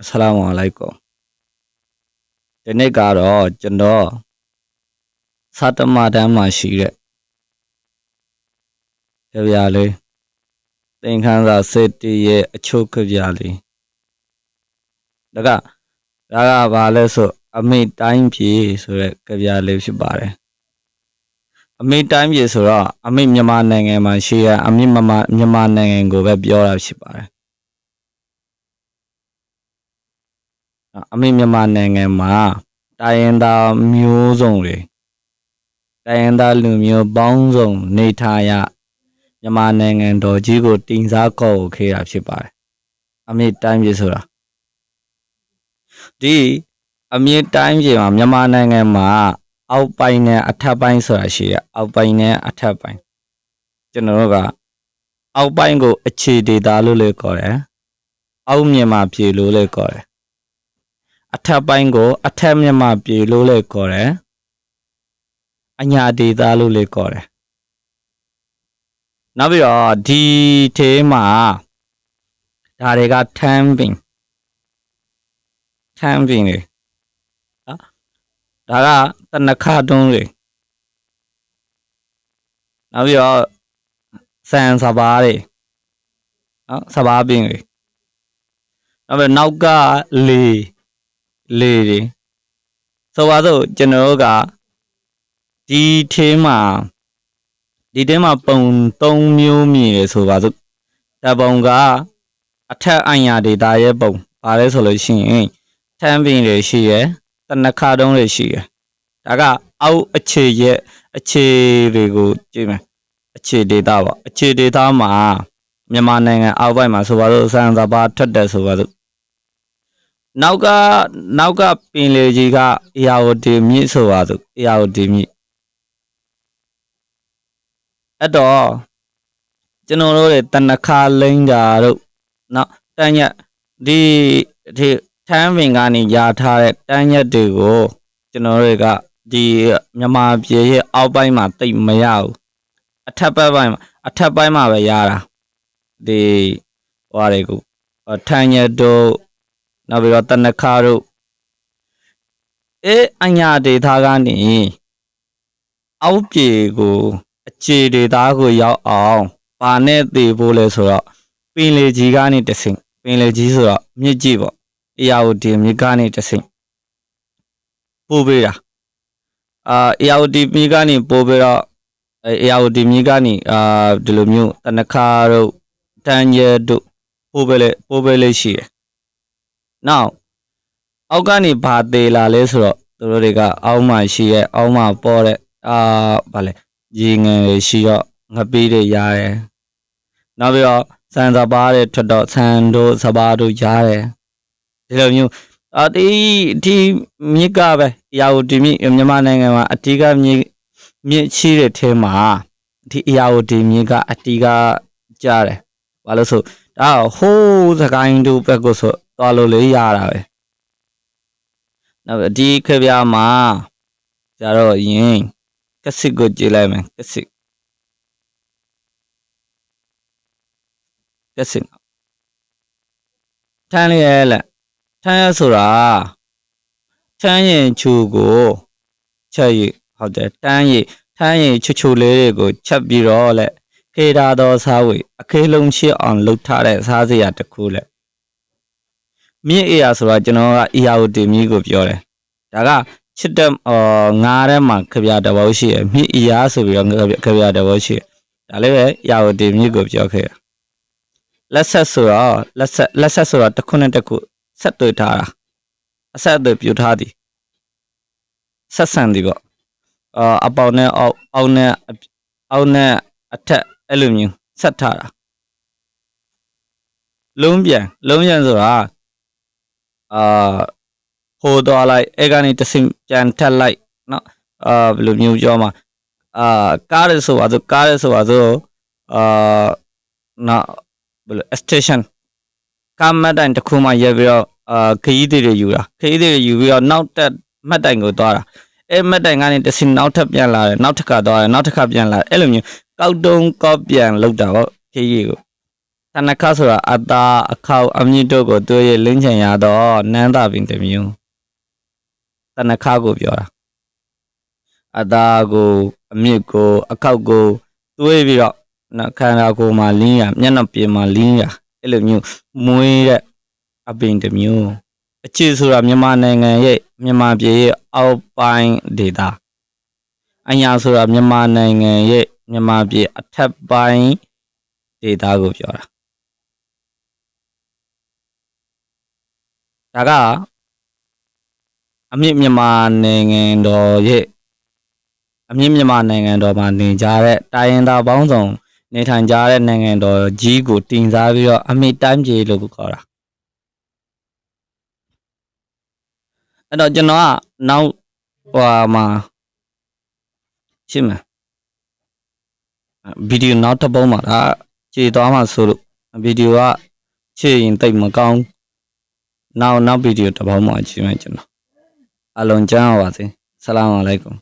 အဆလာမအလိုက်ကွမ်ဒီနေ့ကတော့ကျွန်တော်စတမတန်းမှာရှိတဲ့ကြပြလေးသင်္ခန်းစာစစ်တီရဲ့အချုပ်ကြပြလေးဒါကဒါကဘာလဲဆိုအမိတိုင်းပြည်ဆိုတဲ့ကြပြလေးဖြစ်ပါတယ်အမိတိုင်းပြည်ဆိုတော့အမိမြန်မာနိုင်ငံမှာရှိရအမိမမမြန်မာနိုင်ငံကိုပဲပြောတာဖြစ်ပါတယ် အမေမြန်မာနိုင်ငံမှာတိုင်းရင်းသားမျိုးစုံတွေတိုင်းရင်းသားလူမျိုးပေါင်းစုံနေထိုင်ရမြန်မာနိုင်ငံတော်ကြီးကိုတင်စားခေါ်ခဲ့တာဖြစ်ပါတယ်အမေတိုင်းပြည်ဆိုတာဒီအမေတိုင်းပြည်မှာမြန်မာနိုင်ငံမှာအောက်ပိုင်းနဲ့အထက်ပိုင်းဆိုတာရှိရအောက်ပိုင်းနဲ့အထက်ပိုင်းကျွန်တော်တို့ကအောက်ပိုင်းကို အခြေဒေသလို့လည်းခေါ်တယ်အောက်မြန်မာပြည်လို့လည်းခေါ်တယ် အထက်ပိုင်းကို အထက်မြတ်မပြေလို့လည်းခေါ်တယ်အညာဒေသလို့လည်းခေါ်တယ်နောက်ပြီးတော့ဒီထဲမှာဒါတွေက tamping tamping တွေနော်ဒါကတနခါတွန်းတွေနောက်ပြီးတော့စံစပါးတွေနော်စပါးပင်တွေနောက်ပြီးနောက်ကလေ လေတွေဆိုပါစို့ကျွန်တော်တို့ကဒီထဲမှာဒီထဲမှာပုံ၃မျိုးမြည်တယ်ဆိုပါစို့တပုံကအထက်အညာဒေတာရဲ့ပုံပါလဲဆိုလို့ရှိရင်ထမ်းပင်တွေရှိရယ်တနခါတုံးတွေရှိရယ်ဒါကအောက်အခြေရဲ့အခြေတွေကိုကြည့်မယ်အခြေဒေတာပေါ့အခြေဒေတာမှာမြန်မာနိုင်ငံအောက်ပိုင်းမှာဆိုပါစို့စံစပါထွက်တယ်ဆိုပါစို့ နောက်ကနောက်ကပင်လေကြီးကအရာဝတီမြစ်ဆိုပါစို့အရာဝတီမြစ်အဲ့တော့ကျွန်တော်တို့တွေတနခါလိမ့်တာတို့နော်တန်းရက်ဒီဒီထမ်းပင်ကနေယာထားတဲ့တန်းရက်တွေကိုကျွန်တော်တွေကဒီမြန်မာပြည်ရဲ့အောက်ပိုင်းမှာတိတ်မရဘူးအထက်ဘက်ပိုင်းမှာအထက်ပိုင်းမှာပဲရတာဒီဟွာတွေကိုထန်းရက်တို့ နောက်ပြီးတော့တနခါတို့အဲအညာဒေတာကနေအောက်ပြေကိုအခြေဒေတာကိုရောက်အောင်ဘာနဲ့တည်ဖို့လဲဆိုတော့ပင်လေကြီးကနေတဆင့်ပင်လေကြီးဆိုတော့မြစ်ကြီးပေါ့အရာဝတီမြစ်ကနေတဆင့်ပို့ပေးတာအာအရာဝတီမြစ်ကနေပို့ပေးတော့အဲအရာဝတီမြစ်ကနေအာဒီလိုမျိုးတနခါတို့တန်ရဲတို့ပို့ပေးလေပို့ပေးလေရှိတယ် နောက်အောက်ကနေဘာသေးလာလဲဆိုတော့သူတို့တွေကအောက်မှာရှိရဲ့အောက်မှာပေါ်တဲ့အာဗာလဲရေငယ်တွေရှိတော့ငပိတွေရတယ်နောက်ပြီးတော့ဆန်စပါးတွေထွက်တော့ဆန်တို့စပါးတို့ရတယ်ဒီလိုမျိုးအာဒီဒီမြစ်ကပဲရာဝတီမြစ်မြန်မာနိုင်ငံမှာအတီးကမြစ်မြစ်ချီးတဲ့ထဲမှာဒီရာဝတီမြစ်ကအတီးကကြားတယ်ဘာလို့ဆိုဒါဟိုးစကိုင်းတို့ဘက်ကိုဆို သွားလို့လေးရတာပဲနောက်ဒီခပြမှာကျတော့ရင်ကက်စစ်ကိုကြည့်လိုက်မယ်ကက်စစ်ကက်စစ်ထမ်းရလက်ထမ်းရဆိုတာထမ်းရင်ချူကိုချက်ရဟုတ်တယ်တန်းရထမ်းရင်ချူချူလေးတွေကိုချက်ပြီးတော့လက်ခေတာတော်စားဝေအခေလုံးရှိအောင်လှုပ်ထားတဲ့စားစရာတစ်ခုလက် မြင့်အေးရဆိုတော့ကျွန်တော်က EROT မြင့်ကိုပြောတယ်ဒါကချစ်တဲ့အော်ငါးထဲမှာခပြတဘောရှိရမြင့်အေးရဆိုပြီးတော့ခပြတဘောရှိဒါလည်းပဲ EROT မြင့်ကိုပြောခဲ့လက်ဆက်ဆိုတော့လက်ဆက်လက်ဆက်ဆိုတော့တစ်ခုနဲ့တစ်ခုဆက်တွေ့ထားတာအဆက်အသွယ်ပြုထားသည်ဆက်ဆံသည်ပေါ့အာအပေါက်နဲ့အောက်အောက်နဲ့အောက်နဲ့အထက်အဲ့လိုမျိုးဆက်ထားတာလုံးပြန်လုံးပြန်ဆိုတာ အာဟိုသွားလိုက်အဲ့ကနေတဆင်ပြန်ထက်လိုက်နော်အာဘယ်လိုမျိုးပြောမှာအာကားရဆိုပါဆိုကားရဆိုပါဆိုအာနော်ဘယ်လို station ကားမှတ်တိုင်တစ်ခုမှရက်ပြီးတော့အာခရီးတွေတွေယူတာခရီးတွေတွေယူပြီးတော့နောက်တက်မှတ်တိုင်ကိုသွားတာအဲ့မှတ်တိုင်ကနေတဆင်နောက်ထပ်ပြန်လာတယ်နောက်တစ်ခါသွားတယ်နောက်တစ်ခါပြန်လာတယ်အဲ့လိုမျိုးကောက်တုံးကောက်ပြန်လောက်တာပေါ့ခရီးကို တဏ္ဍခဆိုတာအတာအခောက်အမြင့်တို့ကိုတွေ့ရလင်းချင်ရတော့နန်းသာပင်တစ်မျိုးတဏ္ဍခကိုပြောတာအတာကိုအမြင့်ကို အခောက်ကိုတွေ့ပြီးတော့နော်ခန္ဓာကိုယ်မှာလင်းရမျက်နှာပြင်မှာလင်းရအဲ့လိုမျိုးမွေးတဲ့အပင်တစ်မျိုးအချစ်ဆိုတာမြန်မာနိုင်ငံရဲ့မြန်မာပြည်ရဲ့အောက်ပိုင်းဒေသအညာဆိုတာမြန်မာနိုင်ငံရဲ့မြန်မာပြည်အထက်ပိုင်းဒေသကိုပြောတာ ဒါကအမြင့်မြန်မာနိုင်ငံတော်ရဲ့အမြင့်မြန်မာနိုင်ငံတော်မှာနေကြတဲ့တိုင်းရင်းသားပေါင်းစုံနေထိုင်ကြတဲ့နိုင်ငံတော်ကြီးကိုတင်စားပြီးတော့အမြင့်တိုင်းပြည်လို့ခေါ်တာအဲ့တော့ကျွန်တော်ကနောက်ဟိုဟာမှာရှင်းမယ်ဗီဒီယိုနောက်တစ်ပုံးမှာဒါခြေသွားမှာဆိုလို့ဗီဒီယိုကခြေရင်တိတ်မကောင်း နောက်နောက်ဗီဒီယိုတစ်ပေါင်းမှကြည့်မယ်ကျွန်တော်အလုံးကျမ်းပါပါစေဆလာမ်အလိုင်ကွမ်